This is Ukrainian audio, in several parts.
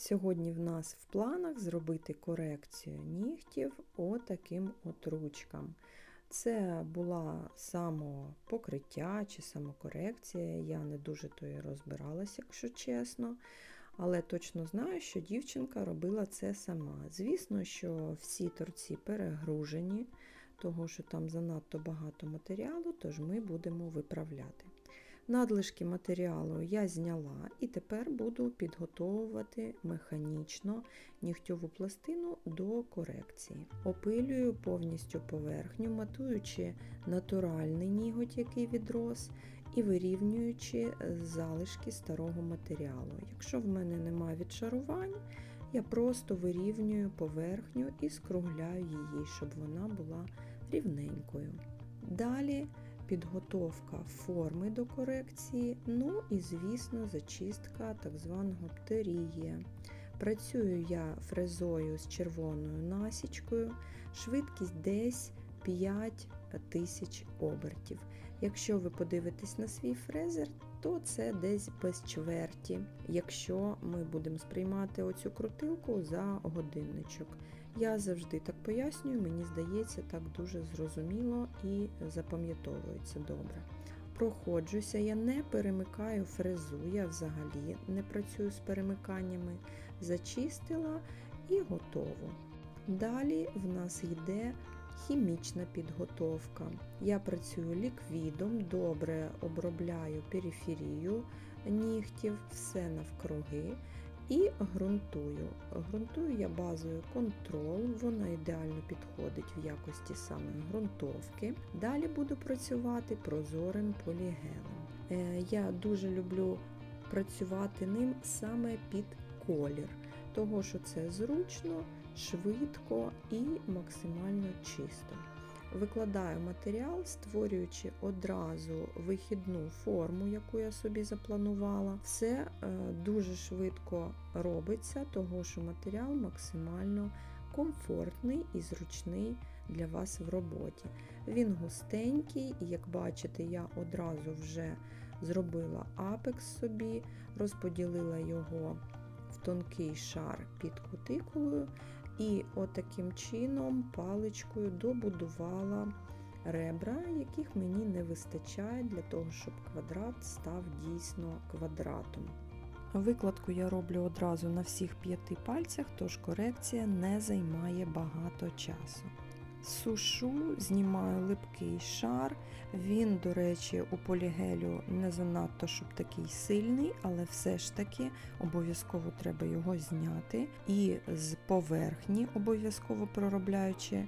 Сьогодні в нас в планах зробити корекцію нігтів отаким от ручкам. Це була самопокриття чи самокорекція. Я не дуже то і розбиралася, якщо чесно. Але точно знаю, що дівчинка робила це сама. Звісно, що всі торці перегружені, того що там занадто багато матеріалу, тож ми будемо виправляти. Надлишки матеріалу я зняла і тепер буду підготовувати механічно нігтьову пластину до корекції. Опилюю повністю поверхню, матуючи натуральний ніготь, який відрос, і вирівнюючи залишки старого матеріалу. Якщо в мене немає відшарувань, я просто вирівнюю поверхню і скругляю її, щоб вона була рівненькою. Далі підготовка форми до корекції, ну і, звісно, зачистка так званого птерігія. Працюю я фрезою з червоною насічкою, швидкість десь 5 тисяч обертів. Якщо ви подивитесь на свій фрезер, то це десь без чверті, якщо ми будемо сприймати оцю крутилку за годинничок. Я завжди так пояснюю, мені здається, так дуже зрозуміло і запам'ятовується добре. Проходжуся, я не перемикаю фрезу, я взагалі не працюю з перемиканнями, зачистила і готово. Далі в нас йде хімічна підготовка. Я працюю ліквідом, добре обробляю периферію нігтів, все навкруги і ґрунтую. Ґрунтую я базою контрол, вона ідеально підходить в якості саме ґрунтовки. Далі буду працювати прозорим полігелем. Е, Я дуже люблю працювати ним саме під колір, того що це зручно, швидко і максимально чисто. Викладаю матеріал, створюючи одразу вихідну форму, яку я собі запланувала. Все е, дуже швидко робиться, того що матеріал максимально комфортний і зручний для вас в роботі. Він густенький, і як бачите, я одразу вже зробила апекс собі, розподілила його в тонкий шар під кутикулою. І отаким чином паличкою добудувала ребра, яких мені не вистачає для того, щоб квадрат став дійсно квадратом. Викладку я роблю одразу на всіх п'яти пальцях, тож корекція не займає багато часу. Сушу, знімаю липкий шар. Він, до речі, у полігелю не занадто, щоб такий сильний, але все ж таки обов'язково треба його зняти. І з поверхні, обов'язково проробляючи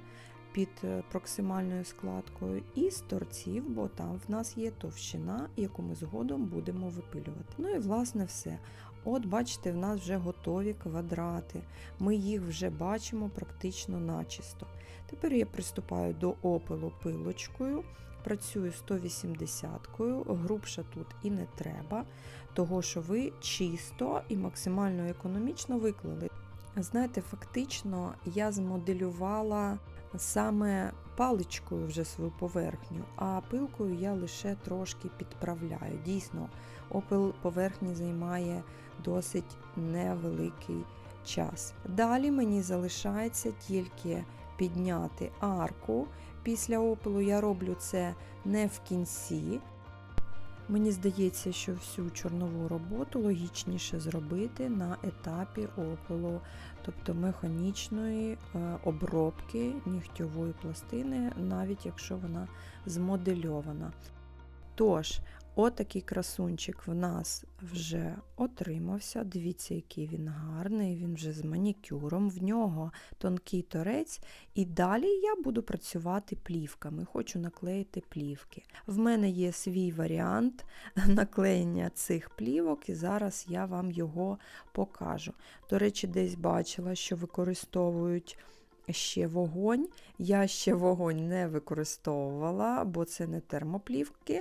під проксимальною складкою, і з торців, бо там в нас є товщина, яку ми згодом будемо випилювати. Ну і власне все. От, бачите, в нас вже готові квадрати. Ми їх вже бачимо практично начисто. Тепер я приступаю до опилу пилочкою, працюю 180-кою, грубша тут і не треба, того що ви чисто і максимально економічно виклали. Знаєте, фактично я змоделювала саме паличкою вже свою поверхню, а пилкою я лише трошки підправляю. Дійсно, опил поверхні займає досить невеликий час. Далі мені залишається тільки підняти арку. Після опилу я роблю це не в кінці. Мені здається, що всю чорнову роботу логічніше зробити на етапі опилу, тобто механічної е, обробки нігтьової пластини, навіть якщо вона змодельована. Тож, Отакий красунчик в нас вже отримався. Дивіться, який він гарний, він вже з манікюром, в нього тонкий торець. І далі я буду працювати плівками. Хочу наклеїти плівки. В мене є свій варіант наклеєння цих плівок, і зараз я вам його покажу. До речі, десь бачила, що використовують. Ще вогонь. Я ще вогонь не використовувала, бо це не термоплівки,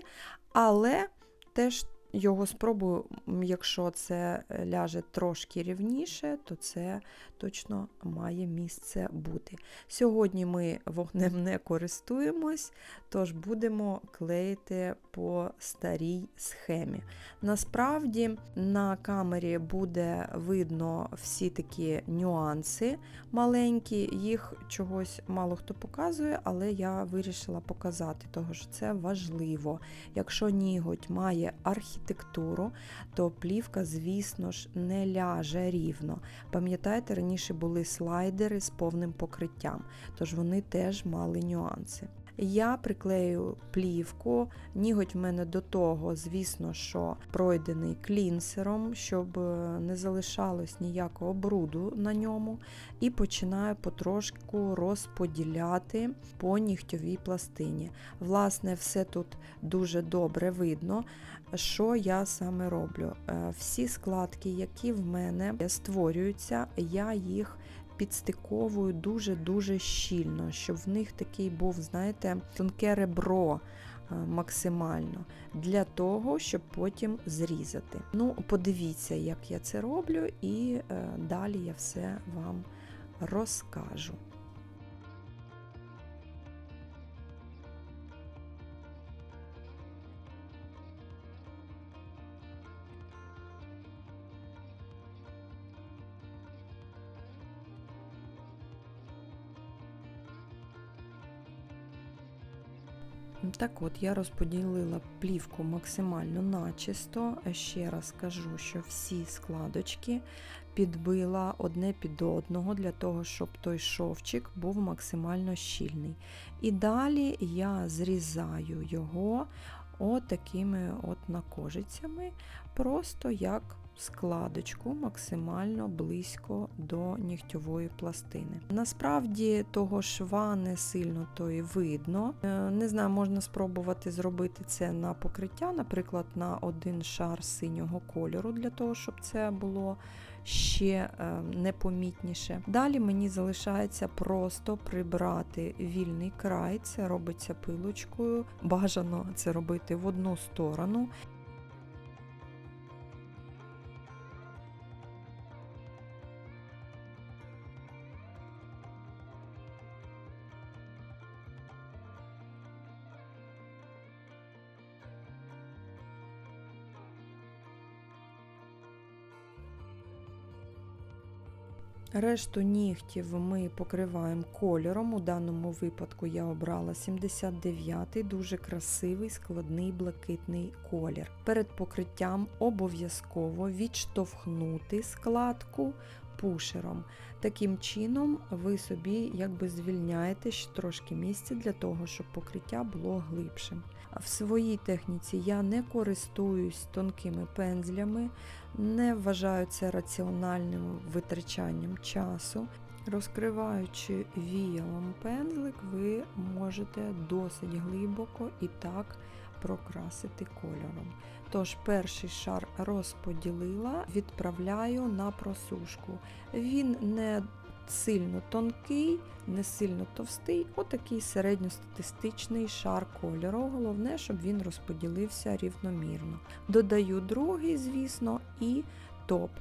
але теж його спробую, якщо це е, ляже трошки рівніше, то це точно має місце бути. Сьогодні ми вогнем не користуємось, тож будемо клеїти по старій схемі. Насправді на камері буде видно всі такі нюанси маленькі, їх чогось мало хто показує, але я вирішила показати, того що це важливо. Якщо ніготь має архітектуру, то плівка, звісно ж, не ляже рівно. Пам'ятаєте, раніше були слайдери з повним покриттям, тож вони теж мали нюанси. Я приклею плівку, ніготь в мене до того, звісно, що пройдений клінсером, щоб е, не залишалось ніякого бруду на ньому, і починаю потрошку розподіляти по нігтьовій пластині. Власне, все тут дуже добре видно, що я саме роблю. Е, Всі складки, які в мене створюються, я їх підстиковую дуже-дуже щільно, щоб в них такий був, знаєте, тонке ребро е, максимально для того, щоб потім зрізати. Ну, подивіться, як я це роблю, і е, далі я все вам розкажу. Так от, я розподілила плівку максимально начисто. Ще раз кажу, що всі складочки підбила одне під одного для того, щоб той шовчик був максимально щільний. І далі я зрізаю його от такими от накожицями, просто як складочку максимально близько до нігтьової пластини. Насправді того шва не сильно то і видно. Е, Не знаю, можна спробувати зробити це на покриття, наприклад, на один шар синього кольору, для того, щоб це було ще е, непомітніше. Далі мені залишається просто прибрати вільний край, це робиться пилочкою. Бажано це робити в одну сторону. Решту нігтів ми покриваємо кольором. У даному випадку я обрала 79-й, дуже красивий складний блакитний колір. Перед покриттям обов'язково відштовхнути складку пушером. Таким чином, ви собі якби звільняєте трошки місця для того, щоб покриття було глибшим. В своїй техніці я не користуюсь тонкими пензлями, не вважаю це раціональним витрачанням часу. Розкриваючи віялом пензлик, ви можете досить глибоко і так прокрасити кольором. Тож перший шар розподілила, відправляю на просушку. Він не сильно тонкий, не сильно товстий, отакий середньостатистичний шар кольору. Головне, щоб він розподілився рівномірно. Додаю другий, звісно, і топ.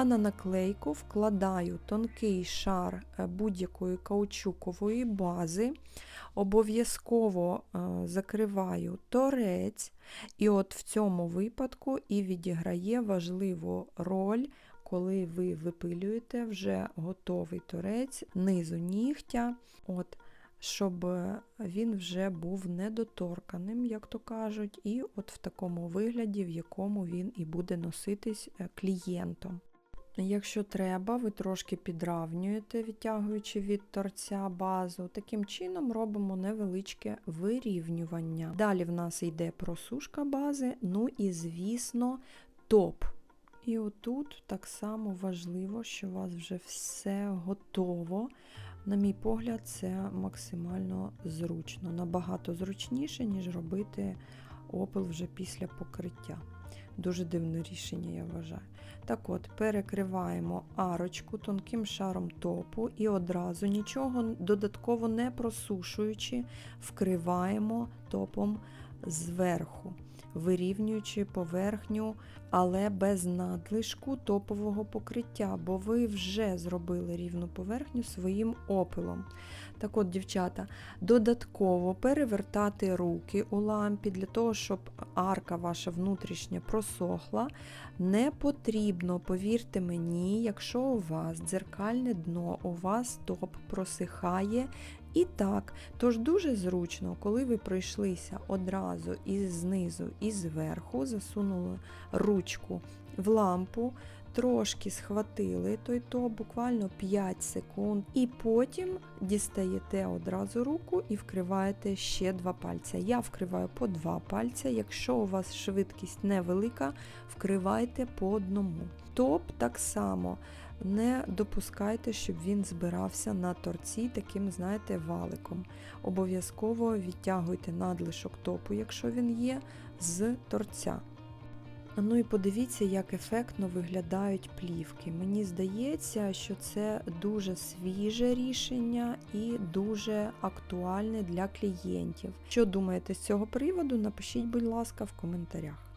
А на наклейку вкладаю тонкий шар е, будь-якої каучукової бази, обов'язково е, закриваю торець, і от в цьому випадку і відіграє важливу роль, коли ви випилюєте вже готовий торець низу нігтя. От, щоб він вже був недоторканим, як то кажуть, і от в такому вигляді, в якому він і буде носитись е, клієнтом. Якщо треба, ви трошки підравнюєте, відтягуючи від торця базу. Таким чином робимо невеличке вирівнювання. Далі в нас йде просушка бази, ну і, звісно, топ. І отут так само важливо, що у вас вже все готово. На мій погляд, це максимально зручно. Набагато зручніше, ніж робити опил вже після покриття. Дуже дивне рішення, я вважаю. Так от, перекриваємо арочку тонким шаром топу і одразу нічого додатково не просушуючи, вкриваємо топом зверху. вирівнюючи поверхню, але без надлишку топового покриття, бо ви вже зробили рівну поверхню своїм опилом. Так от, дівчата, додатково перевертати руки у лампі для того, щоб арка ваша внутрішня просохла. Не потрібно, повірте мені, якщо у вас дзеркальне дно, у вас топ просихає. І так, тож дуже зручно, коли ви пройшлися одразу із знизу і зверху, засунули ручку в лампу, трошки схватили той топ, буквально 5 секунд, і потім дістаєте одразу руку і вкриваєте ще два пальця. Я вкриваю по два пальця. Якщо у вас швидкість невелика, вкривайте по одному. Топ так само. Не допускайте, щоб він збирався на торці таким, знаєте, валиком. Обов'язково відтягуйте надлишок топу, якщо він є, з торця. Ну і подивіться, як ефектно виглядають плівки. Мені здається, що це дуже свіже рішення і дуже актуальне для клієнтів. Що думаєте з цього приводу? Напишіть, будь ласка, в коментарях.